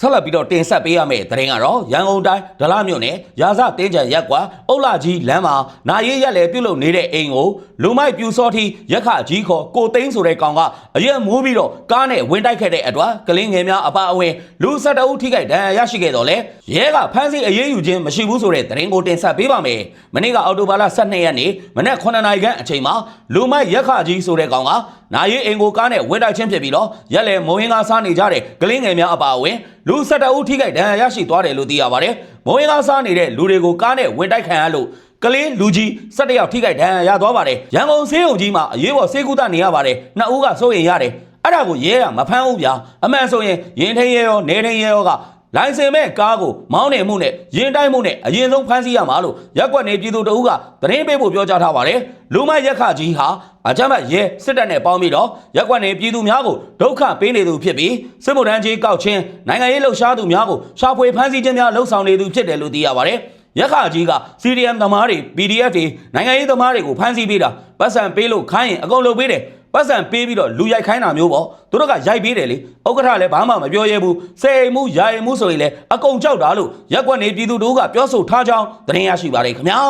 ဆက်လက်ပြီးတော့တင်ဆက်ပေးရမယ့်သတင်းကတော့ရန်ကုန်တိုင်းဒလမြို့နယ်ရာဇတင်းကြံရက်ကွာအုတ်လာကြီးလမ်းမှာနာရေးရက်လေပြုတ်လုပ်နေတဲ့အိမ်ကိုလူမိုက်ပြူစောတိရက်ခကြီးခေါ်ကိုသိန်းဆိုတဲ့ကောင်ကအရက်မိုးပြီးတော့ကားနဲ့ဝင်တိုက်ခဲ့တဲ့အတွက်ကလင်းငယ်များအပါအဝင်လူ၁၁ဦးထိခိုက်ဒဏ်ရာရရှိခဲ့တော့လေရဲကဖမ်းဆီးအရေးယူခြင်းမရှိဘူးဆိုတဲ့သတင်းကိုတင်ဆက်ပေးပါမယ်မနေ့ကအောက်တိုဘာလ12ရက်နေ့မနက်9နာရီခန့်အချိန်မှာလူမိုက်ရက်ခကြီးဆိုတဲ့ကောင်ကနာရေးအိမ်ကိုကားနဲ့ဝင်တိုက်ခြင်းဖြစ်ပြီးတော့ရက်လေမိုးရင်းကစားနေကြတဲ့ကလင်းငယ်များအပါအဝင်လူ၁၁ဦးထိခိုက်ဒဏ်ရာရရှိသွားတယ်လို့သိရပါတယ်။မိုးရင်ကားစားနေတဲ့လူတွေကိုကားနဲ့ဝင်တိုက်ခံရလို့ကလေးလူကြီး၁၁ယောက်ထိခိုက်ဒဏ်ရာရသွားပါတယ်။ရန်ကုန်ဆေးရုံကြီးမှာအရေးပေါ်ဆေးကုသနေရပါတယ်။နှစ်ဦးကစိုးရိမ်ရတယ်။အဲ့ဒါကိုရဲကမဖမ်းဘူးဗျာ။အမှန်ဆိုရင်ရင်ထင်းရဲရောနေထင်းရဲရောက လိုင်စင်မဲ့ကားကိုမောင်းနေမှုနဲ့ရင်တိုက်မှုနဲ့အရင်ဆုံးဖမ်းဆီးရမှာလို့ရက်ကွက်နေပြည်သူတအုပ်ကသတင်းပေးဖို့ပြောကြားထားပါတယ်။လူမရက်ခကြီးဟာအကြမ်းဖက်ရဲစစ်တပ်နဲ့ပေါင်းပြီးတော့ရက်ကွက်နေပြည်သူများကိုဒုက္ခပေးနေသူဖြစ်ပြီးစစ်မှုထမ်းကြီးကောက်ချင်းနိုင်ငံရေးလှုပ်ရှားသူများကိုရှာဖွေဖမ်းဆီးခြင်းများလှုပ်ဆောင်နေသူဖြစ်တယ်လို့သိရပါတယ်။ရက်ခကြီးက CDM သမားတွေ PDF တွေနိုင်ငံရေးသမားတွေကိုဖမ်းဆီးပေးတာပတ်စံပေးလို့ခိုင်းရင်အကုန်လုပ်ပေးတယ် ပတ်စံပေးပြီးတော့လူရိုက်ခိုင်းတာမျိုးပေါ့သူတို့ကရိုက်ပေးတယ်လေဥက္ကဋ္ဌလည်းဘာမှမပြောရဲဘူးစေအိမ်မှုယာအိမ်မှုဆိုရင်လည်းအကုန်ကြောက်တာလို့ရက်ကွက်နေပြည်သူတို့ကပြောဆိုထားကြောင်းသတင်းရရှိပါတယ်ခင်ဗျာ